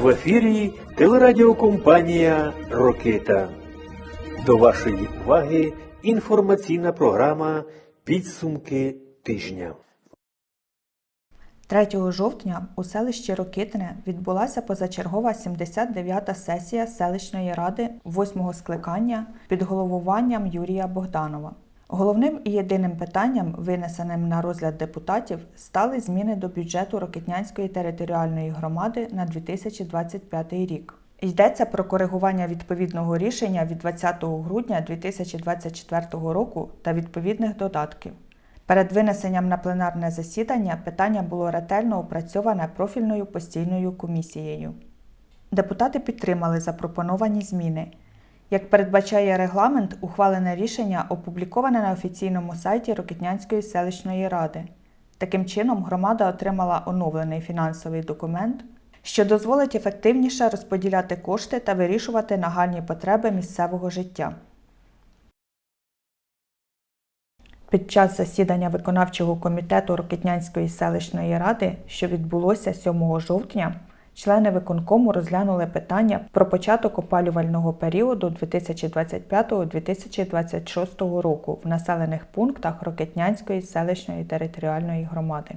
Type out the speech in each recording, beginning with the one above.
В ефірі телерадіокомпанія Рокита. До вашої уваги інформаційна програма Підсумки тижня. 3 жовтня у селищі Рокитне відбулася позачергова 79-та сесія селищної ради 8-го скликання під головуванням Юрія Богданова. Головним і єдиним питанням, винесеним на розгляд депутатів, стали зміни до бюджету Рокитнянської територіальної громади на 2025 рік. Йдеться про коригування відповідного рішення від 20 грудня 2024 року та відповідних додатків. Перед винесенням на пленарне засідання питання було ретельно опрацьоване профільною постійною комісією. Депутати підтримали запропоновані зміни. Як передбачає регламент, ухвалене рішення опубліковане на офіційному сайті Рокитнянської селищної ради. Таким чином, громада отримала оновлений фінансовий документ, що дозволить ефективніше розподіляти кошти та вирішувати нагальні потреби місцевого життя. Під час засідання виконавчого комітету Рокитнянської селищної ради, що відбулося 7 жовтня, члени виконкому розглянули питання про початок опалювального періоду 2025-2026 року в населених пунктах Рокитнянської селищної територіальної громади.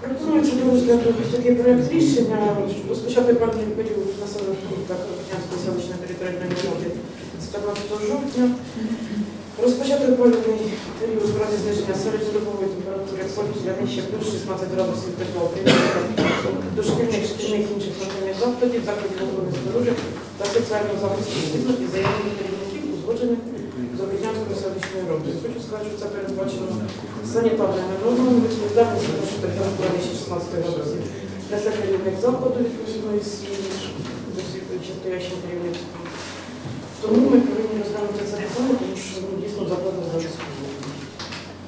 Пропонується до розгляду такий проект рішення розпочати певний період населених пунктах Рокітнянської селищної територіальної громади з 15 жовтня. Розпочати опалювальний період в разі зниження середньодобової температури повітря нижче плюс 16 градусів тепла до шкільних, інших навчальних закладів, закладів охорони здоров'я та соціального захисту і заявлених керівників, узгоджених з Рокітнянської селищної ради. Хочу сказати, що це передбачено санітарними нормами, відповідальність те, що температура нижче 16 градусів несе керівник закладу відповідної досвідчим стоячим керівництвом. Тому ми повинні розглянути це питання, тому що ну, дійсно закладно зараз.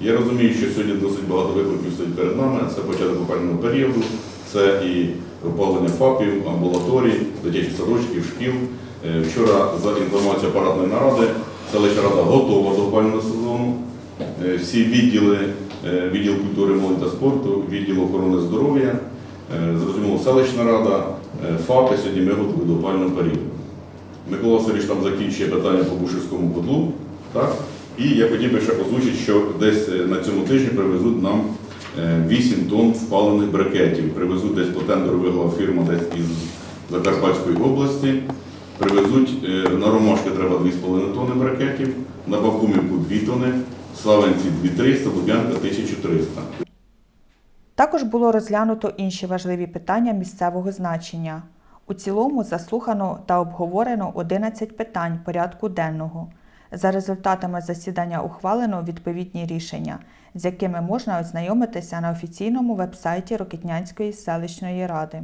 Я розумію, що сьогодні досить багато викликів стоїть перед нами. Це початок опального періоду, це і опалення ФАПів, амбулаторій, дитячих садочків, шкіл. Е, Вчора, за інформацією апаратної наради, селищна рада готова до опального сезону. Е, Всі відділи, е, відділ культури, молоді та спорту, відділ охорони здоров'я, зрозуміло, селищна рада, ФАПи, сьогодні ми готові до опального періоду. Микола Васильович там закінчує питання по Бушевському котлу. Так? І я хотів би ще озвучити, що десь на цьому тижні привезуть нам 8 тонн впалених брикетів. Привезуть десь по тендеру виграла фірма десь із Закарпатської області. Привезуть е, на Ромашки треба 2,5 тонни брикетів, на Бакумівку 2 тонни, Славенці 2300, Лубянка 1300. Також було розглянуто інші важливі питання місцевого значення. У цілому заслухано та обговорено 11 питань порядку денного. За результатами засідання ухвалено відповідні рішення, з якими можна ознайомитися на офіційному вебсайті Рокитнянської селищної ради.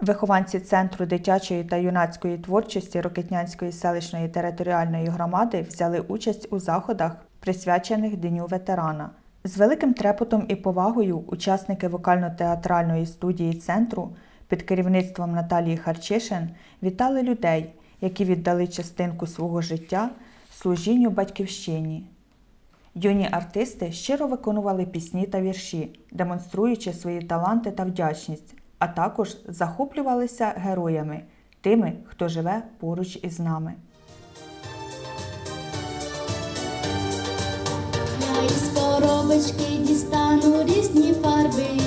Вихованці Центру дитячої та юнацької творчості Рокитнянської селищної територіальної громади взяли участь у заходах, присвячених Дню ветерана. З великим трепотом і повагою учасники вокально-театральної студії центру під керівництвом Наталії Харчишин вітали людей, які віддали частинку свого життя служінню батьківщині. Юні артисти щиро виконували пісні та вірші, демонструючи свої таланти та вдячність, а також захоплювалися героями, тими, хто живе поруч із нами. Я із дістану різні фарби.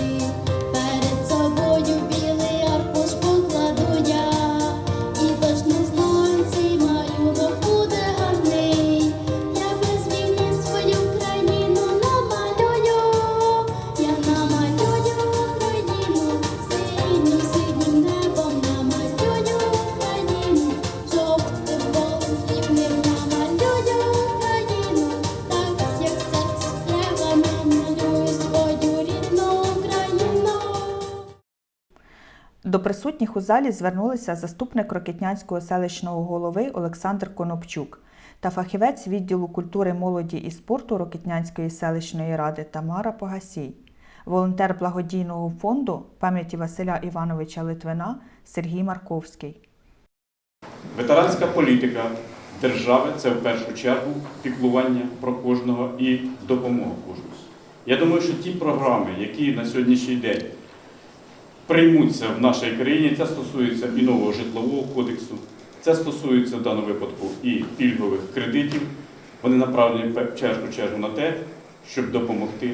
До присутніх у залі звернулися заступник Рокитнянського селищного голови Олександр Конопчук та фахівець відділу культури, молоді і спорту Рокитнянської селищної ради Тамара Погасій, волонтер благодійного фонду пам'яті Василя Івановича Литвина Сергій Марковський. Ветеранська політика держави це в першу чергу піклування про кожного і допомога кожному. Я думаю, що ті програми, які на сьогоднішній день приймуться в нашій країні, це стосується і нового житлового кодексу, це стосується в даному випадку і пільгових кредитів. Вони направлені в чергу чергу на те, щоб допомогти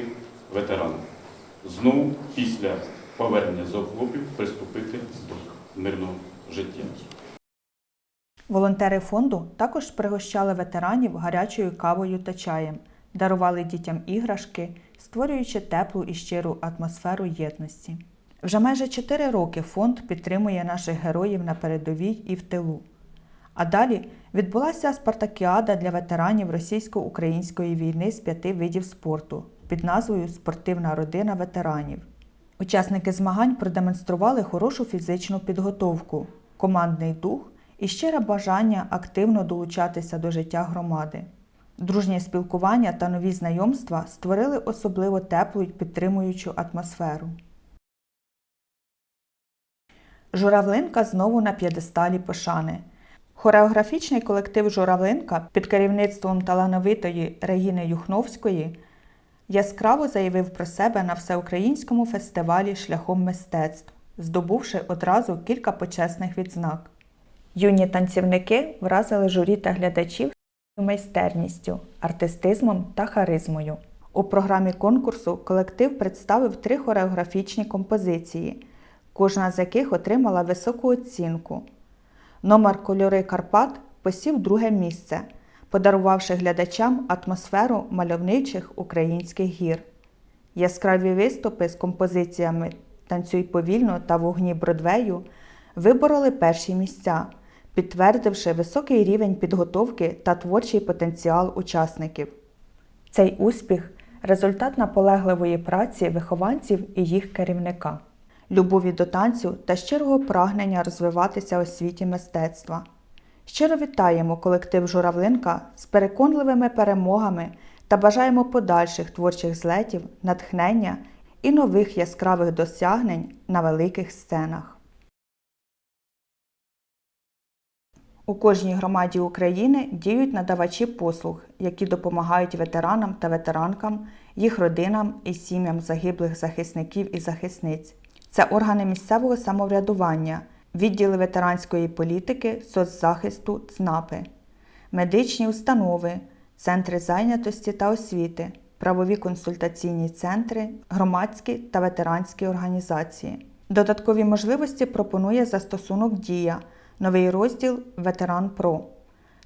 ветеранам знову після повернення з окопів приступити до мирного життя. Волонтери фонду також пригощали ветеранів гарячою кавою та чаєм, дарували дітям іграшки, створюючи теплу і щиру атмосферу єдності. Вже майже 4 роки фонд підтримує наших героїв на передовій і в тилу. А далі відбулася спартакіада для ветеранів російсько-української війни з п'яти видів спорту під назвою Спортивна родина ветеранів. Учасники змагань продемонстрували хорошу фізичну підготовку, командний дух і щире бажання активно долучатися до життя громади. Дружнє спілкування та нові знайомства створили особливо теплу й підтримуючу атмосферу. Журавлинка знову на п'єдесталі пошани. Хореографічний колектив Журавлинка під керівництвом талановитої Регіни Юхновської яскраво заявив про себе на всеукраїнському фестивалі шляхом мистецтв, здобувши одразу кілька почесних відзнак. Юні танцівники вразили журі та глядачів майстерністю, артистизмом та харизмою. У програмі конкурсу колектив представив три хореографічні композиції, кожна з яких отримала високу оцінку. Номер Кольори Карпат посів друге місце, подарувавши глядачам атмосферу мальовничих українських гір. Яскраві виступи з композиціями Танцюй повільно та вогні Бродвею вибороли перші місця, підтвердивши високий рівень підготовки та творчий потенціал учасників. Цей успіх результат наполегливої праці вихованців і їх керівника, любові до танцю та щирого прагнення розвиватися у світі мистецтва. Щиро вітаємо колектив Журавлинка з переконливими перемогами та бажаємо подальших творчих злетів, натхнення і нових яскравих досягнень на великих сценах. У кожній громаді України діють надавачі послуг, які допомагають ветеранам та ветеранкам, їх родинам і сім'ям загиблих захисників і захисниць. Це органи місцевого самоврядування, відділи ветеранської політики, соцзахисту, ЦНАПи, медичні установи, центри зайнятості та освіти, правові консультаційні центри, громадські та ветеранські організації. Додаткові можливості пропонує застосунок Дія, новий розділ Ветеран Про.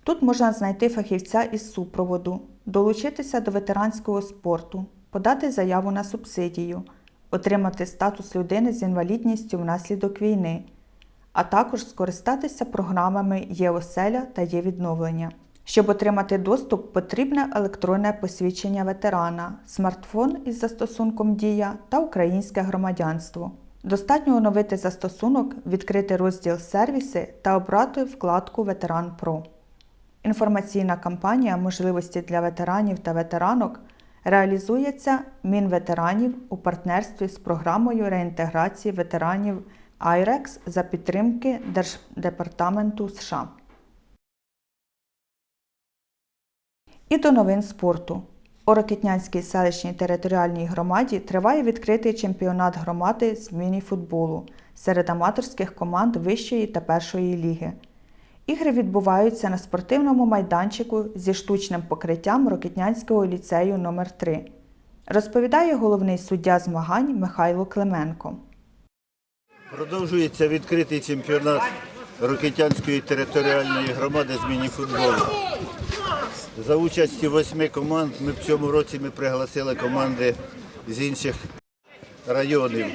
Тут можна знайти фахівця із супроводу, долучитися до ветеранського спорту, подати заяву на субсидію, отримати статус людини з інвалідністю внаслідок війни, а також скористатися програмами Є-оселя та Є-відновлення. Щоб отримати доступ, потрібне електронне посвідчення ветерана, смартфон із застосунком Дія та українське громадянство. Достатньо оновити застосунок, відкрити розділ Сервіси та обрати вкладку Ветеран Про. Інформаційна кампанія можливості для ветеранів та ветеранок реалізується Мінветеранів у партнерстві з програмою реінтеграції ветеранів IREX за підтримки Держдепартаменту США. І до новин спорту. У Рокетнянській селищній територіальній громаді триває відкритий чемпіонат громади з міні-футболу серед аматорських команд вищої та першої ліги. Ігри відбуваються на спортивному майданчику зі штучним покриттям Рокетнянського ліцею номер 3 розповідає головний суддя змагань Михайло Клименко. Продовжується відкритий чемпіонат Рокитянської територіальної громади з мініфутболу. За участі восьми команд ми в цьому році ми пригласили команди з інших районів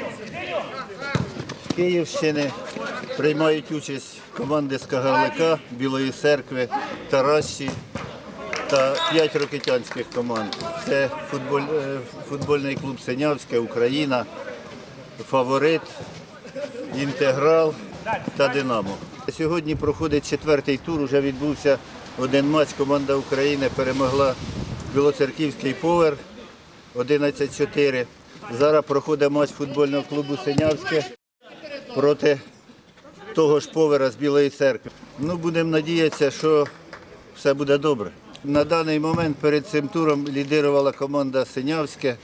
Київщини. Приймають участь команди з Кагарлика, Білої церкви, Таращі та п'ять рокитянських команд. Це футболь, е, футбольний клуб Синявське, Україна, Фаворит, Інтеграл та Динамо. Сьогодні проходить четвертий тур, вже відбувся один матч. Команда України перемогла Білоцерківський повер 11-4. Зараз проходить матч футбольного клубу Синявське проти того ж повера з Білої церкви. Ну, будемо надіятися, що все буде добре. На даний момент перед цим туром лідирувала команда Синявське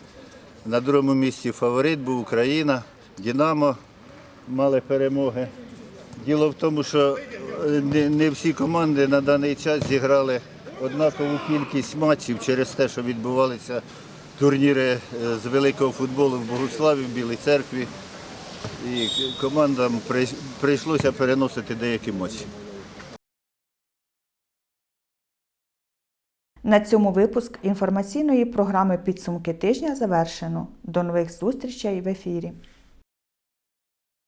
На другому місці фаворит був Україна, Динамо мали перемоги. Діло в тому, що е, не, не всі команди на даний час зіграли однакову кількість матчів через те, що відбувалися турніри е, з великого футболу в Богуславі, в Білій церкві. І командам прийшлося переносити деякі матчі. На цьому випуск інформаційної програми Підсумки тижня завершено. До нових зустрічей в ефірі.